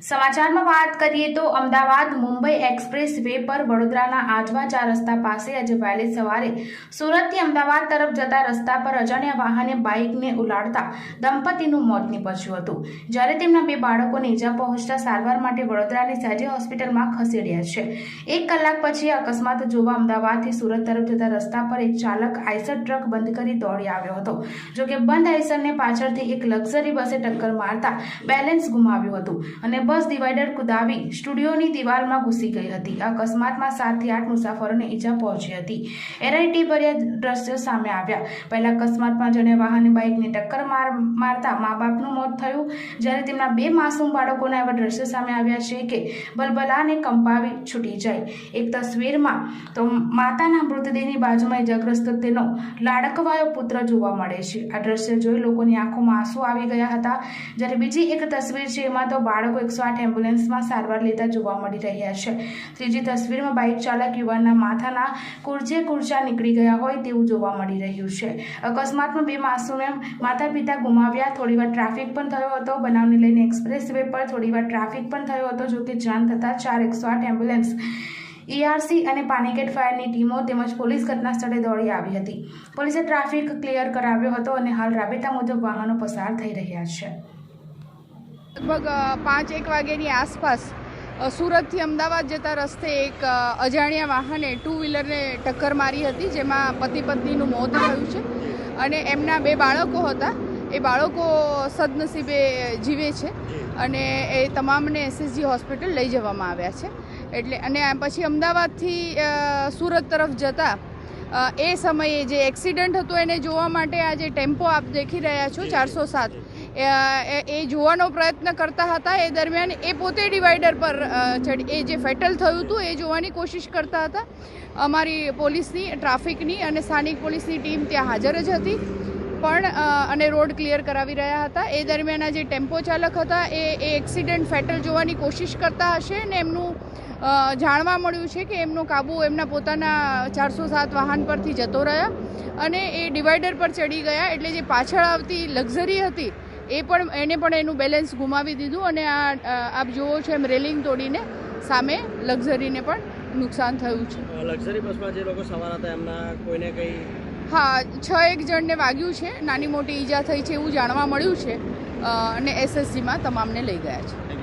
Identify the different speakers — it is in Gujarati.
Speaker 1: સમાચારમાં વાત કરીએ તો અમદાવાદ મુંબઈ એક્સપ્રેસ વે પર વડોદરાના આજવા ચાર રસ્તા પાસે આજે વહેલી સવારે સુરતથી અમદાવાદ તરફ જતા રસ્તા પર અજાણ્યા વાહને બાઇકને ઉલાડતા દંપતીનું મોત નીપજ્યું હતું. જ્યારે તેમના બે બાળકોને ઈજા પહોંચતા સારવાર માટે વડોદરાની સાજે હોસ્પિટલમાં ખસેડ્યા છે. એક કલાક પછી અકસ્માત જોવા અમદાવાદથી સુરત તરફ જતા રસ્તા પર એક ચાલક આઈસર ટ્રક બંધ કરી દોડી આવ્યો હતો. જોકે બંધ આઈસરને પાછળથી એક લક્ઝરી બસે ટક્કર મારતા બેલેન્સ ગુમાવ્યું હતું અને બસ ડિવાઈડર કુદાવી સ્ટુડિયોની દિવાલમાં ઘૂસી ગઈ હતી. અકસ્માતમાં સાતથી આઠ મુસાફરોને ઈજા પહોંચી હતી. એરઆઈટી ભર્યા દ્રશ્યો સામે આવ્યા. પહેલા અકસ્માતમાં જેને વાહને બાઇકને ટક્કર માર, મારતા મા બાપનું મોત થયું. જ્યારે તેમના બે માસૂમ બાળકોના એવા દ્રશ્યો સામે આવ્યા છે કે બલબલાને કંપાવી છૂટી જાય. એક તસવીરમાં તો માતાના મૃતદેહની બાજુમાં ઇજાગ્રસ્ત તેનો લાડકવાયો પુત્ર જોવા મળે છે. આ દ્રશ્ય જોઈ લોકોની આંખોમાં આંસુ આવી ગયા હતા. જ્યારે બીજી એક તસવીર છે, એમાં તો બાળકો એકસો આઠ એમ્બ્યુલન્સમાં સારવાર લેતા જોવા મળી રહ્યા છે. ત્રીજી તસવીરમાં બાઇક ચાલક યુવાનના માથાના કુરજે કુરચા નીકળી ગયા હોય તેવું જોવા મળી રહ્યું છે. અકસ્માતમાં બે માસુમે માતા પિતા ગુમાવ્યા. થોડીવાર ટ્રાફિક પણ થયો હતો. બનાવને લઈને એક્સપ્રેસ વે પર થોડીવાર ટ્રાફિક પણ થયો હતો જોકે જાણ થતાં ચાર એકસો આઠ એમ્બ્યુલન્સ, ઈઆરસી અને પાણીગેટ ફાયરની ટીમો તેમજ પોલીસ ઘટના સ્થળે દોડી આવી હતી. પોલીસે ટ્રાફિક ક્લિયર કરાવ્યો હતો અને હાલ રાબેતા મુજબ વાહનો પસાર થઈ રહ્યા છે.
Speaker 2: લગભગ પાંચ એક વાગ્યાની આસપાસ સુરતથી અમદાવાદ જતા રસ્તે એક અજાણ્યા વાહને ટુ વ્હીલરને ટક્કર મારી હતી જેમાં પતિ પત્નીનું મોત થયું છે. અને એમના બે બાળકો હતા. એ બાળકો સદનસીબે જીવે છે અને એ તમામને એસએસજી હોસ્પિટલ લઈ જવામાં આવ્યા છે. એટલે અને પછી અમદાવાદથી સુરત તરફ જતા એ સમયે જે એક્સિડન્ટ હતો એને જોવા માટે આ જે ટેમ્પો આપ દેખી રહ્યા છો ચારસો સાત. એ જોવાનો પ્રયત્ન કરતા હતા. એ દરમિયાન એ પોતે ડિવાઈડર પર એ જે ફેટલ થયું હતું, એ જોવાની કોશિશ કરતા હતા. અમારી પોલીસની, ટ્રાફિકની અને સ્થાનિક પોલીસની ટીમ ત્યાં હાજર જ હતી. પણ અને રોડ ક્લિયર કરાવી રહ્યા હતા. એ દરમિયાન જે ટેમ્પો ચાલક હતા, એ એ એક્સિડન્ટ ફેટલ જોવાની કોશિશ કરતા હશે ને એમનું જાણવા મળ્યું છે કે એમનો કાબુ એમના પોતાના ચારસો સાત વાહન પરથી જતો રહ્યા. અને એ ડિવાઈડર પર ચડી ગયા. એટલે જે પાછળ આવતી લક્ઝરી હતી એ પણ એને પણ એનું બેલેન્સ ગુમાવી દીધું અને આ આપ જુઓ છો એમ રેલિંગ તોડીને સામે લક્ઝરીને પણ નુકસાન થયું છે.
Speaker 3: લક્ઝરી બસમાં જે લોકો સવાર હતા એમના કોઈને કંઈ
Speaker 2: હા છ એક જણને વાગ્યું છે. નાની મોટી ઈજા થઈ છે એવું જાણવા મળ્યું છે. અને એસએસજીમાં તમામને લઈ ગયા છે.